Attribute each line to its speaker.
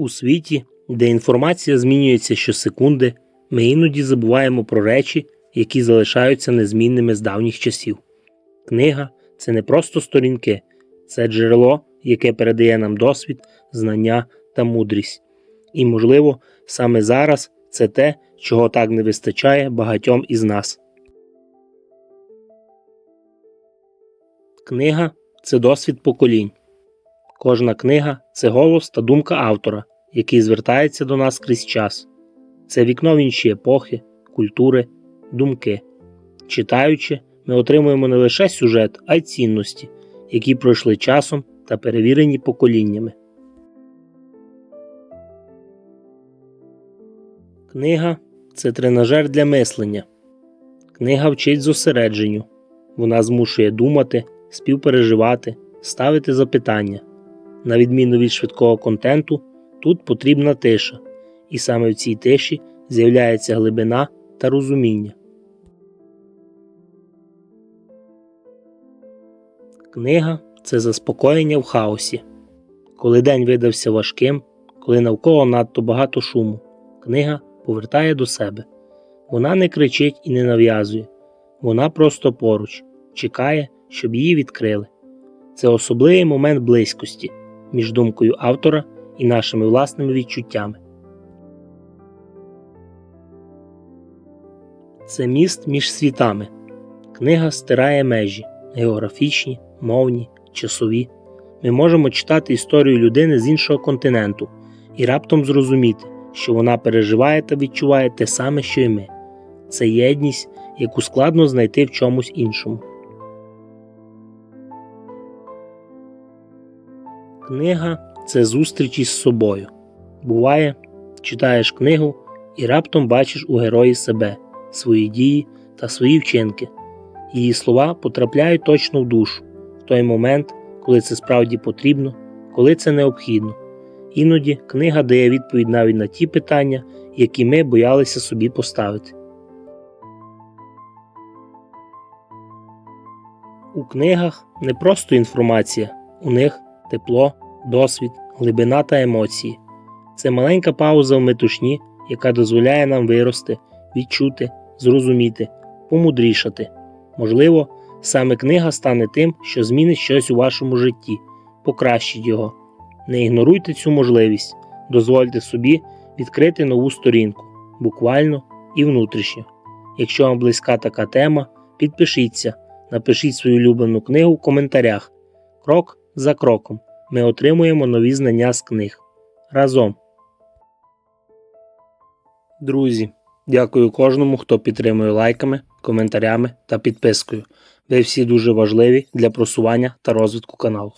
Speaker 1: У світі, де інформація змінюється щосекунди, ми іноді забуваємо про речі, які залишаються незмінними з давніх часів. Книга це не просто сторінки, це джерело, яке передає нам досвід, знання та мудрість. І, можливо, саме зараз це те, чого так не вистачає багатьом із нас. Книга це досвід поколінь. Кожна книга це голос та думка автора, який звертається до нас крізь час. Це вікно в інші епохи, культури, думки. Читаючи, ми отримуємо не лише сюжет, а й цінності, які пройшли часом та перевірені поколіннями. Книга це тренажер для мислення. Книга вчить зосередженню. Вона змушує думати, співпереживати, ставити запитання. На відміну від швидкого контенту, тут потрібна тиша, і саме в цій тиші з'являється глибина та розуміння. Книга це заспокоєння в хаосі. Коли день видався важким, коли навколо надто багато шуму, книга повертає до себе. Вона не кричить і не нав'язує, вона просто поруч, чекає, щоб її відкрили. Це особливий момент близькості між думкою автора і нашими власними відчуттями. Це міст між світами. Книга стирає межі географічні, мовні, часові. Ми можемо читати історію людини з іншого континенту і раптом зрозуміти, що вона переживає та відчуває те саме, що й ми. Це єдність, яку складно знайти в чомусь іншому. Книга це зустріч із собою. Буває, читаєш книгу і раптом бачиш у герої себе, свої дії та свої вчинки. Її слова потрапляють точно в душу в той момент, коли це справді потрібно, коли це необхідно. Іноді книга дає відповідь навіть на ті питання, які ми боялися собі поставити. У книгах не просто інформація, у них тепло, досвід, глибина та емоції. Це маленька пауза в метушні, яка дозволяє нам вирости, відчути, зрозуміти, помудрішати. Можливо, саме книга стане тим, що змінить щось у вашому житті, покращить його. Не ігноруйте цю можливість, дозвольте собі відкрити нову сторінку, буквально і внутрішньо. Якщо вам близька така тема, підпишіться, напишіть свою улюблену книгу в коментарях. Крок за кроком ми отримуємо нові знання з книг. Разом. Друзі, дякую кожному, хто підтримує лайками, коментарями та підпискою. Ви всі дуже важливі для просування та розвитку каналу.